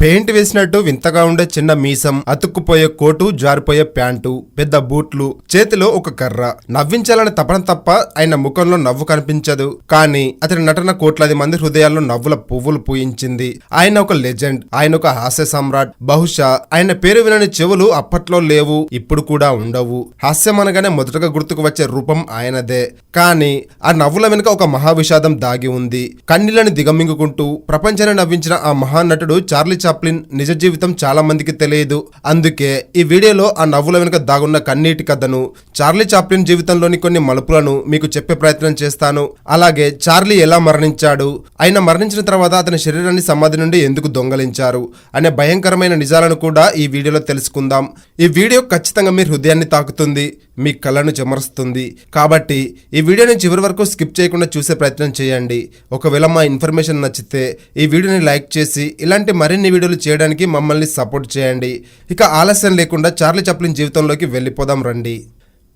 Paint వేసినట్టు వింతగా ఉండే చిన్న మీసం అతుక్కుపోయే కోటు జారిపోయే ప్యాంటు పెద్ద బూట్లు చేతిలో ఒక కర్ర. నవ్వించాలని తపన తప్ప ఆయన ముఖంలో నవ్వు కనిపించదు. కానీ అతని నటన కోట్లాది మంది హృదయాల్లో నవ్వుల పువ్వులు పూయించింది. ఆయన ఒక లెజెండ్ ఆయన ఒక హాస్య సమ్రాట్. బహుశా ఆయన పేరు వినని చెవులు అప్పట్లో లేవు ఇప్పుడు కూడా ఉండవు. హాస్యం అనగానే మొదటగా గుర్తుకు వచ్చే రూపం ఆయనదే. కానీ ఆ నవ్వుల వెనుక ఒక మహావిషాదం దాగి ఉంది. కన్నీళ్ళను దిగమింగుకుంటూ ప్రపంచాన్ని నవ్వించిన ఆ మహానటుడు చార్లీ చాప్లిన్ నిజ జీవితం చాలా మందికి తెలియదు. అందుకే ఈ వీడియోలో ఆ నవ్వుల వెనుక దాగున్న కన్నీటి కథను చార్లీ చాప్లిన్ జీవితంలోని కొన్ని మలుపులను మీకు చెప్పే ప్రయత్నం చేస్తాను. అలాగే చార్లీ ఎలా మరణించాడు ఆయన మరణించిన తర్వాత అతని శరీరాన్ని సమాధి నుండి ఎందుకు దొంగలించారు అనే భయంకరమైన నిజాలను కూడా ఈ వీడియోలో తెలుసుకుందాం. ఈ వీడియో ఖచ్చితంగా మీ హృదయాన్ని తాకుతుంది. మీ కళ్ళను చెమరుస్తుంది. కాబట్టి ఈ వీడియోని చివరి వరకు స్కిప్ చేయకుండా చూసే ప్రయత్నం చేయండి. ఒకవేళ మా ఇన్ఫర్మేషన్ నచ్చితే ఈ వీడియోని లైక్ చేసి ఇలాంటి మరిన్ని వీడియోలు చేయడానికి మమ్మల్ని సపోర్ట్ చేయండి. ఇక ఆలస్యం లేకుండా చార్లీ చప్లిన్ జీవితంలోకి వెళ్ళిపోదాం రండి.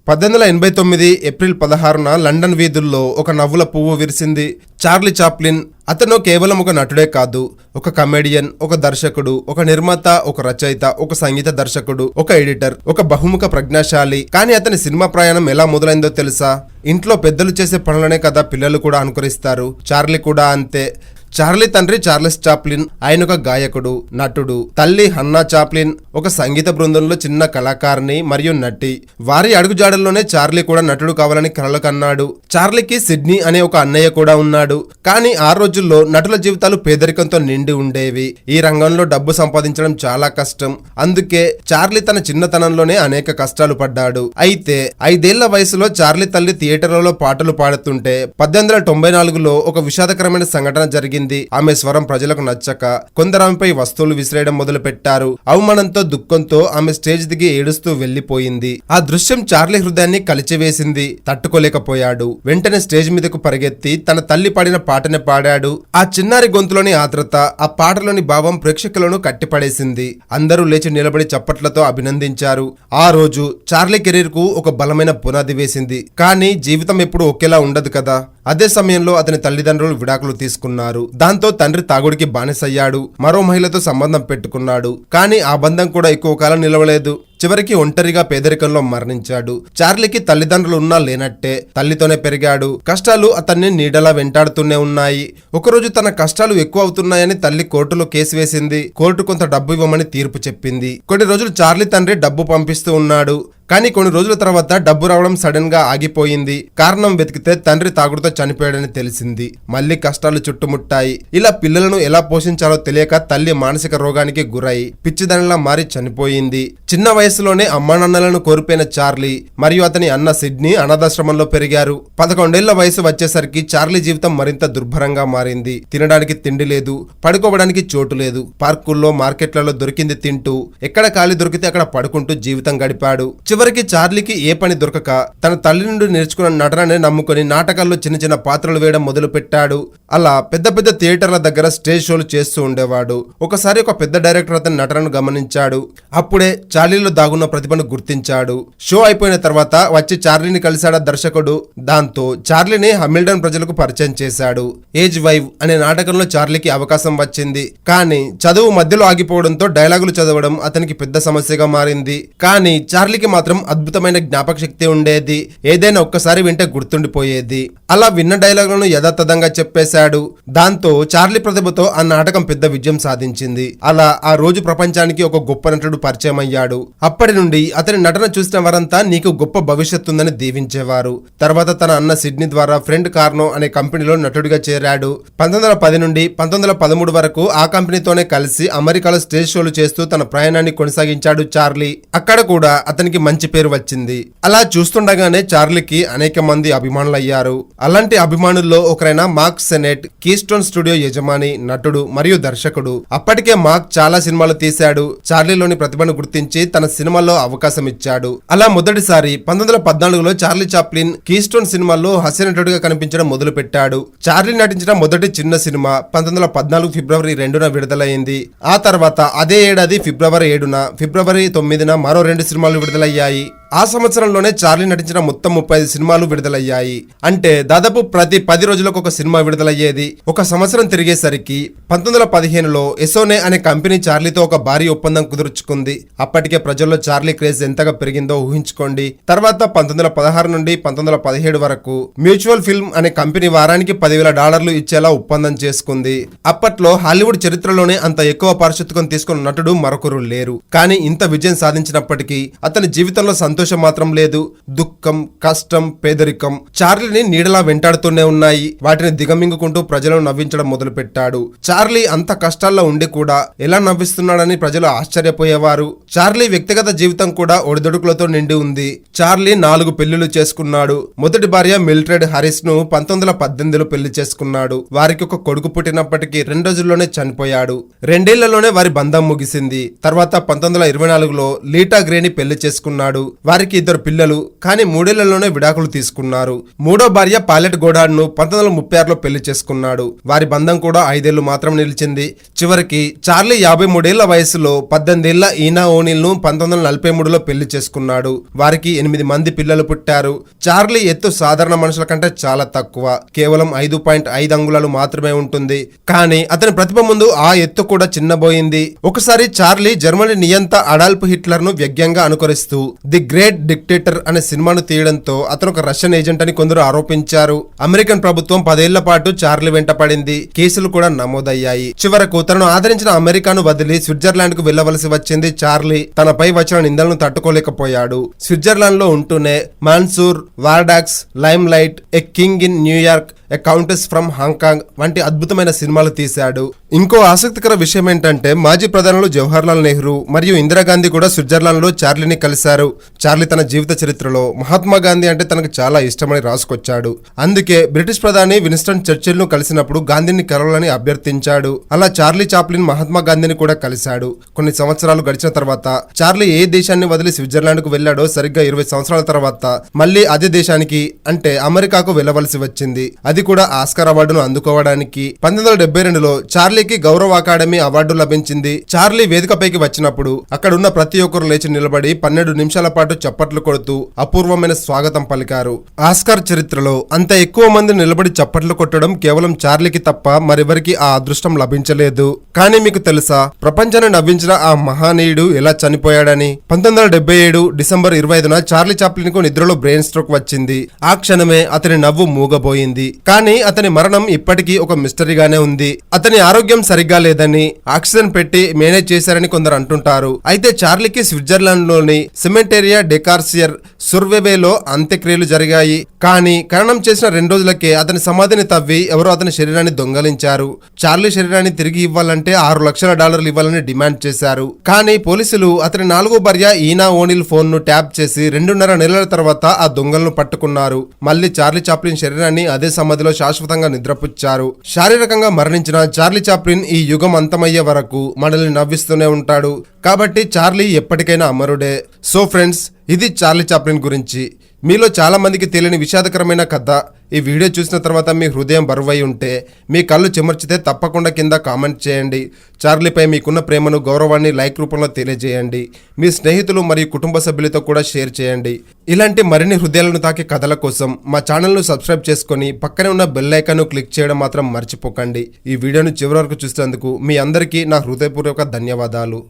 పద్దెనిమిది వందల ఎనభై తొమ్మిది ఏప్రిల్ పదహారున లండన్ వీధుల్లో ఒక నవ్వుల పువ్వు విరిసింది. చార్లీ చాప్లిన్ అతను కేవలం ఒక నటుడే కాదు ఒక కమెడియన్ ఒక దర్శకుడు ఒక నిర్మాత ఒక రచయిత ఒక సంగీత దర్శకుడు ఒక ఎడిటర్ ఒక బహుముఖ ప్రజ్ఞాశాలి. కానీ అతని సినిమా ప్రయాణం ఎలా మొదలైందో తెలుసా? ఇంట్లో పెద్దలు చేసే పనులనే కదా పిల్లలు కూడా అనుకరిస్తారు. చార్లీ కూడా అంతే. చార్లీ తండ్రి చార్లెస్ చాప్లిన్ ఆయన ఒక గాయకుడు నటుడు. తల్లి హన్నా చాప్లిన్ ఒక సంగీత బృందంలో చిన్న కళాకారిణి మరియు నటి. వారి అడుగుజాడల్లోనే చార్లీ కూడా నటుడు కావాలని కలలు కన్నాడు. చార్లీకి సిడ్నీ అనే ఒక అన్నయ్య కూడా ఉన్నాడు. కానీ ఆ రోజుల్లో నటుల జీవితాలు పేదరికంతో నిండి ఉండేవి. ఈ రంగంలో డబ్బు సంపాదించడం చాలా కష్టం. అందుకే చార్లీ తన చిన్నతనంలోనే అనేక కష్టాలు పడ్డాడు. అయితే ఐదేళ్ళ వయసులో చార్లీ తల్లి థియేటర్లలో పాటలు పాడుతుంటే పద్దెనిమిది వందల తొంభై నాలుగులో ఒక విషాదకరమైన సంఘటన జరిగింది. ఆమె స్వరం ప్రజలకు నచ్చక కొందరు ఆమెపై వస్తువులు విసిరేయడం మొదలుపెట్టారు. అవమానంతో దుఃఖంతో ఆమె స్టేజ్ దిగి ఏడుస్తూ వెళ్ళిపోయింది ఆ దృశ్యం చార్లీ హృదయాన్ని కలిచివేసింది. తట్టుకోలేకపోయాడు. వెంటనే స్టేజ్ మీదకు పరిగెత్తి తన తల్లి పాడిన పాటని పాడాడు. ఆ చిన్నారి గొంతులోని ఆత్రత ఆ పాటలోని భావం ప్రేక్షకులను కట్టిపడేసింది. అందరూ లేచి నిలబడి చప్పట్లతో అభినందించారు. ఆ రోజు చార్లీ కెరీర్కు ఒక బలమైన పునాది వేసింది. కానీ జీవితం ఎప్పుడు ఒకేలా ఉండదు కదా. అదే సమయంలో అతని తల్లిదండ్రులు విడాకులు తీసుకున్నారు. దాంతో తండ్రి తాగుడికి బానిసయ్యాడు. మరో మహిళతో సంబంధం పెట్టుకున్నాడు. కానీ ఆ బంధం కూడా ఎక్కువ కాలం నిలవలేదు. చివరికి ఒంటరిగా పేదరికంలో మరణించాడు. చార్లీకి తల్లిదండ్రులు ఉన్నా లేనట్టే తల్లితోనే పెరిగాడు. కష్టాలు అతన్ని నీడలా వెంటాడుతూనే ఉన్నాయి. ఒకరోజు తన కష్టాలు ఎక్కువ అవుతున్నాయని తల్లి కోర్టులో కేసు వేసింది. కోర్టు కొంత డబ్బు ఇవ్వమని తీర్పు చెప్పింది. కొన్ని రోజులు చార్లీ తండ్రి డబ్బు పంపిస్తూ ఉన్నాడు. కానీ కొన్ని రోజుల తర్వాత డబ్బు రావడం సడన్గా ఆగిపోయింది. కారణం వెతికితే తండ్రి తాగుడుతో చనిపోయాడని తెలిసింది. మళ్ళీ కష్టాలు చుట్టుముట్టాయి. ఇలా పిల్లలను ఎలా పోషించాలో తెలియక తల్లి మానసిక రోగానికి గురై పిచ్చిదనిలా మారి చనిపోయింది. చిన్న వయసులోనే అమ్మానాన్నలను కోల్పోయిన చార్లీ మరియు అతని అన్న సిడ్నీ అనాథాశ్రమంలో పెరిగారు. పదకొండేళ్ళ వయసు వచ్చేసరికి చార్లీ జీవితం మరింత దుర్భరంగా మారింది. తినడానికి తిండి లేదు పడుకోవడానికి చోటు లేదు పార్కుల్లో మార్కెట్లలో దొరికింది తింటూ ఎక్కడ ఖాళీ దొరికితే అక్కడ పడుకుంటూ జీవితం గడిపాడు. చివరికి చార్లీకి ఏ పని దొరకక తన తల్లి నుండి నేర్చుకున్న నటననే నమ్ముకొని నాటకాల్లో చిన్న చిన్న పాత్రలు వేయడం మొదలు పెట్టాడు అలా పెద్ద పెద్ద థియేటర్ల దగ్గర స్టేజ్ షోలు చేస్తూ ఉండేవాడు. ఒకసారి ఒక పెద్ద డైరెక్టర్ అతని నటనను గమనించాడు. అప్పుడే చార్ గాలిలో దాగున్న ప్రతిభను గుర్తించాడు. షో అయిపోయిన తర్వాత వచ్చి చార్లీని కలిశాడ దర్శకుడు? దాంతో చార్లీని హమిల్టన్ ప్రజలకు పరిచయం చేశాడు. ఏజ్ వైవ్ అనే నాటకంలో చార్లీకి అవకాశం వచ్చింది. కానీ చదువు మధ్యలో ఆగిపోవడంతో డైలాగులు చదవడం అతనికి పెద్ద సమస్యగా మారింది. కానీ చార్లీకి మాత్రం అద్భుతమైన జ్ఞాపక శక్తి ఉండేది. ఏదైనా ఒక్కసారి వింటే గుర్తుండిపోయేది. అలా విన్న డైలాగులను యథాతథంగా చెప్పేశాడు. దాంతో చార్లీ ప్రతిభతో ఆ నాటకం పెద్ద విజయం సాధించింది. అలా ఆ రోజు ప్రపంచానికి ఒక గొప్ప నటుడు పరిచయం అయ్యాడు అప్పటి నుండి అతని నటన చూసిన వారంతా నీకు గొప్ప భవిష్యత్తు ఉందని దీవించేవారు. తర్వాత తన అన్న సిడ్నీ ద్వారా ఫ్రెండ్ కార్నో అనే కంపెనీలో నటుడిగా చేరాడు. పంతొమ్మిది వందల పది నుండి పంతొమ్మిది వందల పదమూడు వరకు ఆ కంపెనీతోనే కలిసి అమెరికాలో స్టేజ్ షోలు చేస్తూ తన ప్రయాణాన్ని కొనసాగించాడు చార్లీ. అక్కడ కూడా అతనికి మంచి పేరు వచ్చింది. అలా చూస్తుండగానే చార్లీకి అనేక మంది అభిమానులయ్యారు. అలాంటి అభిమానుల్లో ఒకరైన మార్క్ సెనెట్ కీస్టోన్ స్టూడియో యజమాని నటుడు మరియు దర్శకుడు. అప్పటికే మార్క్ చాలా సినిమాలు తీశాడు. చార్లీలోని ప్రతిభను గుర్తించి తన సినిమాల్లో అవకాశం ఇచ్చాడు. అలా మొదటిసారి పంతొమ్మిది వందల పద్నాలుగులో చార్లీ చాప్లిన్ కీస్టోన్ సినిమాల్లో హాస్య నటుడిగా కనిపించడం మొదలు పెట్టాడు చార్లీ నటించిన మొదటి చిన్న సినిమా పంతొమ్మిది వందల పద్నాలుగు ఫిబ్రవరి రెండున విడుదలైంది. ఆ తర్వాత అదే ఏడాది ఫిబ్రవరి ఏడున ఫిబ్రవరి తొమ్మిదిన మరో రెండు సినిమాలు విడుదలయ్యాయి. ఆ సంవత్సరంలోనే చార్లీ నటించిన మొత్తం ముప్పై ఐదు సినిమాలు విడుదలయ్యాయి. అంటే దాదాపు ప్రతి పది రోజులకు ఒక సినిమా విడుదలయ్యేది. ఒక సంవత్సరం తిరిగేసరికి పంతొమ్మిది వందల పదిహేనులో ఎసోనే అనే కంపెనీ చార్లీతో ఒక భారీ ఒప్పందం కుదుర్చుకుంది. అప్పటికే ప్రజల్లో చార్లీ క్రేజ్ ఎంతగా పెరిగిందో ఊహించుకోండి. తర్వాత పంతొమ్మిది వందల పదహారు నుండి పంతొమ్మిది వందల పదిహేడు వరకు మ్యూచువల్ ఫిల్మ్ అనే కంపెనీ వారానికి పదివేల డాలర్లు ఇచ్చేలా ఒప్పందం చేసుకుంది. అప్పట్లో హాలీవుడ్ చరిత్రలోనే అంత ఎక్కువ పారితోషికం తీసుకున్న నటుడు మరొకరు లేరు. కానీ ఇంత విజయం సాధించినప్పటికీ అతని జీవితంలో సంతోషం మాత్రం లేదు. దుఃఖం కష్టం పేదరికం చార్లీని నీడలా వెంటాడుతూనే ఉన్నాయి. వాటిని దిగమింగుకుంటూ ప్రజలను నవ్వించడం మొదలుపెట్టాడు. చార్లీ అంత కష్టాల్లో ఉండి కూడా ఎలా నవ్విస్తున్నాడని ప్రజలు ఆశ్చర్యపోయేవారు. చార్లీ వ్యక్తిగత జీవితం కూడా ఒడిదొడుకులతో నిండి ఉంది. చార్లీ నాలుగు పెళ్ళిళ్ళు చేసుకున్నాడు. మొదటి భార్య మిల్ట్రెడ్ హారిస్ను పంతొమ్మిది వందల పద్దెనిమిదిలో పెళ్ళి చేసుకున్నాడు. వారికి ఒక కొడుకు పుట్టినప్పటికీ రెండు రోజుల్లోనే చనిపోయాడు. రెండేళ్ళలోనే వారి బంధం ముగిసింది. తర్వాత పంతొమ్మిది వందల ఇరవై నాలుగులో లీటా గ్రేని పెళ్ళి చేసుకున్నాడు. వారికి ఇద్దరు పిల్లలు కానీ మూడేళ్ళలోనే విడాకులు తీసుకున్నారు. మూడో భార్య పాలెట్ గోడాడ్ను పంతొమ్మిది వందల ముప్పై ఆరులో పెళ్ళి చేసుకున్నాడు. వారి బంధం కూడా ఐదేళ్ళు మాత్రం నిలిచింది. చివరికి చార్లీ యాభై మూడేళ్ళ వయసులో పద్దెనిమిదేళ్ళ ఈనా ఓనిల్ను పంతొమ్మిది వందల నలభై మూడులో పెళ్ళి చేసుకున్నాడు. వారికి ఎనిమిది మంది పిల్లలు పుట్టారు. చార్లీ ఎత్తు సాధారణ మనుషుల కంటే చాలా తక్కువ. కేవలం ఐదు పాయింట్ ఐదు అంగుళాలు మాత్రమే ఉంటుంది. కానీ అతని ప్రతిభ ముందు ఆ ఎత్తు కూడా చిన్నబోయింది. ఒకసారి చార్లీ జర్మనీ నియంత అడాల్ఫ్ హిట్లర్ను వ్యంగ్యంగా అనుకరిస్తూ ది గ్రేట్ డిక్టేటర్ అనే సినిమాను తీయడంతో అతను ఒక రష్యన్ ఏజెంట్ అని కొందరు ఆరోపించారు. అమెరికన్ ప్రభుత్వం పదేళ్ళ పాటు చార్లీ వెంట పడింది. కేసులు కూడా నమోదయ్యాయి. చివరకు తనను ఆదరించిన అమెరికాను వదిలి స్విట్జర్లాండ్కు వెళ్ళవలసి వచ్చింది చార్లీ. తనపై వచ్చిన నిందలను తట్టుకోలేకపోయాడు. స్విట్జర్లాండ్లో ఉంటూనే Monsieur Verdoux limelight a king in New York countess from Hong Kong వంటి అద్భుతమైన సినిమాలు తీశాడు. ఇంకో ఆసక్తికర విషయం ఏంటంటే మాజీ ప్రధానులు జవహర్లాల్ నెహ్రూ మరియు ఇందిరాగాంధీ కూడా స్విట్జర్లాండ్లో చార్లీని కలిశారు. చార్లీ తన జీవిత చరిత్రలో మహాత్మా గాంధీ అంటే తనకు చాలా ఇష్టమని రాసుకొచ్చాడు. అందుకే బ్రిటిష్ ప్రధాని విన్స్టన్ చర్చిల్ను కలిసినప్పుడు గాంధీని కలవాలని అభ్యర్థించాడు. అలా చార్లీ చాప్లిన్ మహాత్మా గాంధీని కూడా కలిశాడు. కొన్ని సంవత్సరాలు గడిచిన తర్వాత చార్లీ ఏ దేశాన్ని వదిలి స్విట్జర్లాండ్కు వెళ్ళాడో సరిగ్గా ఇరవై సంవత్సరాల తర్వాత మళ్ళీ అదే దేశానికి అంటే అమెరికాకు వెళ్ళవలసి వచ్చింది. అది కూడా ఆస్కార్ అవార్డును అందుకోవడానికి పంతొమ్మిది వందల డెబ్బై రెండులో చార్లీకి గౌరవ అకాడమీ అవార్డు లభించింది. చార్లీ వేదికపైకి వచ్చినప్పుడు అక్కడున్న ప్రతి ఒక్కరు లేచి నిలబడి పన్నెండు నిమిషాల పాటు చప్పట్లు కొడుతూ అపూర్వమైన స్వాగతం పలికారు. ఆస్కార్ చరిత్రలో అంత ఎక్కువ మంది నిలబడి చప్పట్లు కొట్టడం కేవలం చార్లీకి తప్ప మరెవరికి ఆ అదృష్టం లభించలేదు. కానీ మీకు తెలుసా ప్రపంచాన్ని నవ్వించిన ఆ మహానీయుడు ఎలా చనిపోయాడని? పంతొమ్మిది వందల డెబ్బై ఏడు డిసెంబర్ ఇరవై ఐదున చార్లీ చాప్లిన్కు నిద్రలో బ్రెయిన్ స్ట్రోక్ వచ్చింది. ఆ క్షణమే అతని నవ్వు మూగబోయింది. కానీ అతని మరణం ఇప్పటికీ ఒక మిస్టరీగానే ఉంది. అతని ఆరోగ్యం సరిగ్గా లేదని ఆక్సిజన్ పెట్టి మేనేజ్ చేశారని కొందరు అంటుంటారు. అయితే చార్లీకి స్విట్జర్లాండ్లోని సిమెంటేరియా డెకార్సియర్ సుర్వేవేలో అంత్యక్రియలు జరిగాయి. కానీ ఖననం చేసిన రెండు రోజులకే అతని సమాధిని తవ్వి ఎవరో అతని శరీరాన్ని దొంగలించారు. చార్లీ శరీరాన్ని తిరిగి ఇవ్వాలంటే ఆరు లక్షల డాలర్లు ఇవ్వాలని డిమాండ్ చేశారు. కానీ పోలీసులు అతని నాలుగో భార్య ఈనా ఓనిల్ ఫోన్ను ట్యాప్ చేసి రెండున్నర నెలల తర్వాత ఆ దొంగలను పట్టుకున్నారు. మళ్ళీ చార్లీ చాప్లిన్ శరీరాన్ని అదే సమాధిలో శాశ్వతంగా నిద్రపుచ్చారు. శారీరకంగా మరణించిన చార్లీ చాప్లిన్ ఈ యుగం అంతమయ్యే వరకు మనల్ని నవ్విస్తూనే ఉంటాడు. కాబట్టి చార్లీ ఎప్పటికైనా అమరుడే. సో ఫ్రెండ్స్ ఇది చార్లీ చాప్లిన్ గురించి. మీలో చాలామందికి తెలియని విషాదకరమైన కథ. ఈ వీడియో చూసిన తర్వాత మీ హృదయం బరువై ఉంటే మీ కళ్ళు చెమర్చితే తప్పకుండా కింద కామెంట్ చేయండి. చార్లీపై మీకున్న ప్రేమను గౌరవాన్ని లైక్ రూపంలో తెలియజేయండి. మీ స్నేహితులు మరియు కుటుంబ సభ్యులతో కూడా షేర్ చేయండి. ఇలాంటి మరిన్ని హృదయాలను తాకే కథల కోసం మా ఛానల్ను సబ్స్క్రైబ్ చేసుకొని పక్కనే ఉన్న బెల్ ఐకాన్ను క్లిక్ చేయడం మాత్రం మర్చిపోకండి. ఈ వీడియోను చివరి వరకు చూసినందుకు మీ అందరికీ నా హృదయపూర్వక ధన్యవాదాలు.